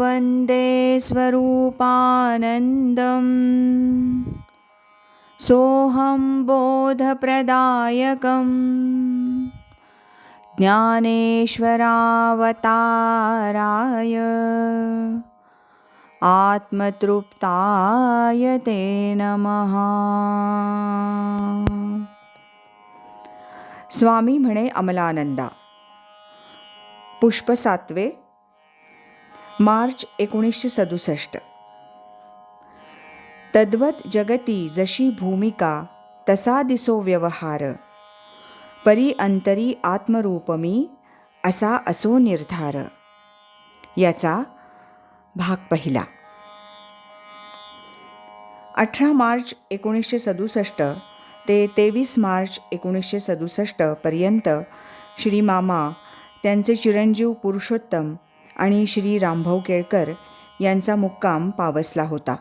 वन्दे स्वरूपानन्दम्। सोऽहं बोधप्रदायकम्। ज्ञानेश्वरावताराय आत्मतृप्ताय ते नमः। स्वामी म्हणे अमलानंदा। पुष्प सातवे मार्च एकोणीसशे सदुसष्ट. तद्वत जगती जशी भूमिका तसा दिसो व्यवहार. परी अंतरी आत्मरूपमी असा असो निर्धार. याचा भाग पहिला. अठरा मार्च एकोणीसशे सदुसष्ट ते तेवीस मार्च एकोणीसशे सदुसष्टपर्यंत श्रीमामा त्यांचे चिरंजीव पुरुषोत्तम आणि श्री रामभाऊ केळकर यांचा मुक्काम पावसला होता.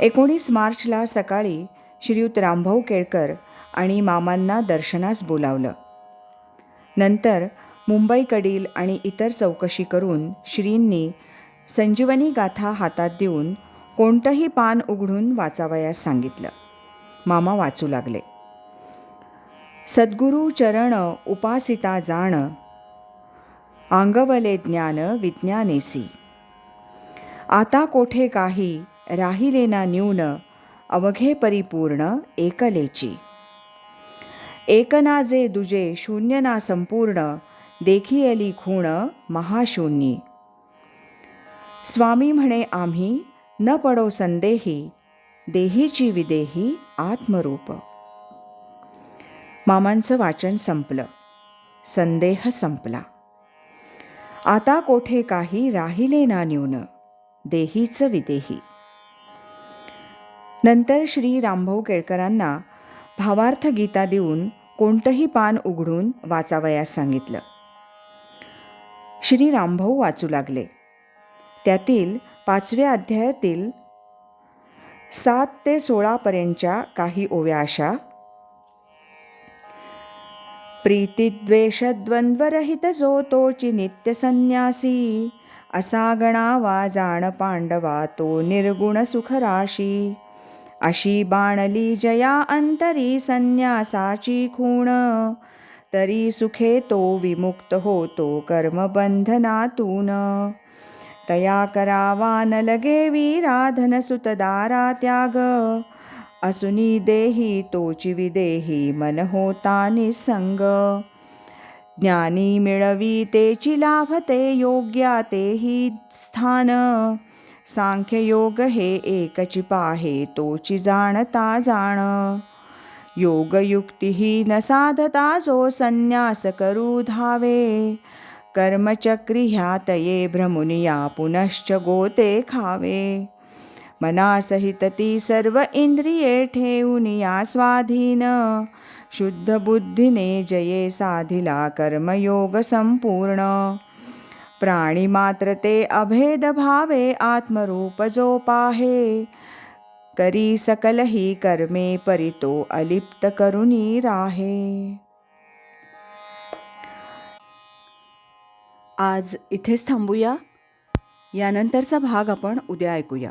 एकोणीस मार्चला सकाळी श्रीयुत रामभाऊ केळकर आणि मामांना दर्शनास बोलावलं. नंतर मुंबईकडील आणि इतर चौकशी करून श्रींनी संजीवनी गाथा हातात देऊन कोणतंही पान उघडून वाचावयास सांगितलं. मामा वाचू लागले. सद्गुरू चरण उपासिता जाण आंगवले ज्ञान विज्ञानेसी. आता कोठे काही राहिले ना न्यून अवघे परिपूर्ण एकलेची. एकना जे दुजे शून्य ना संपूर्ण देखियली खूण महाशून्यी. स्वामी म्हणे आम्ही न पडो संदेही देहीची विदेही आत्मरूप. मामांचं वाचन संपलं. संदेह संपला. आता कोठे काही राहिले ना न्यून. देहीच विदेही. नंतर श्री रामभाऊ केळकरांना भावार्थ गीता देऊन कोणतंही पान उघडून वाचावयास सांगितलं. श्री रामभाऊ वाचू लागले. त्यातील पाचव्या अध्यायातील सात ते सोळापर्यंतच्या काही ओव्या अशा जो तोची नित्य असा गणावा जाण पांडवा तो निर्गुण सुखराशी। अशी बाणली जया अंतरी संन्यासाची खूण। तरी सुखे तो विमुक्त होतो कर्मबंधनातून। तया करावा न लगे वीराधन सुतदारा त्याग। असुनी देही तोची विदेही मन होता निसंग ज्ञानी मिळवी तेची लाभते योग्या तेही स्थान. सांख्ययोग हे एकची पाहे तोची जाणता जाण. योगयुक्तीही न साधता जो संन्यास करू धावे. कर्मचक्री ह्या तये भ्रमुनिया पुनश्च गोते खावे. मनासहित ती सर्व इंद्रिये ठेवून या स्वाधीन. शुद्ध बुद्धीने जये साधिला कर्मयोग संपूर्ण. प्राणी मात्र ते अभेद भावे आत्मरूप जो पाहे करी सकल ही कर्मे परितो अलिप्त करुणी राहे. आज इथेच थांबूया. यानंतरचा भाग आपण उद्या ऐकूया.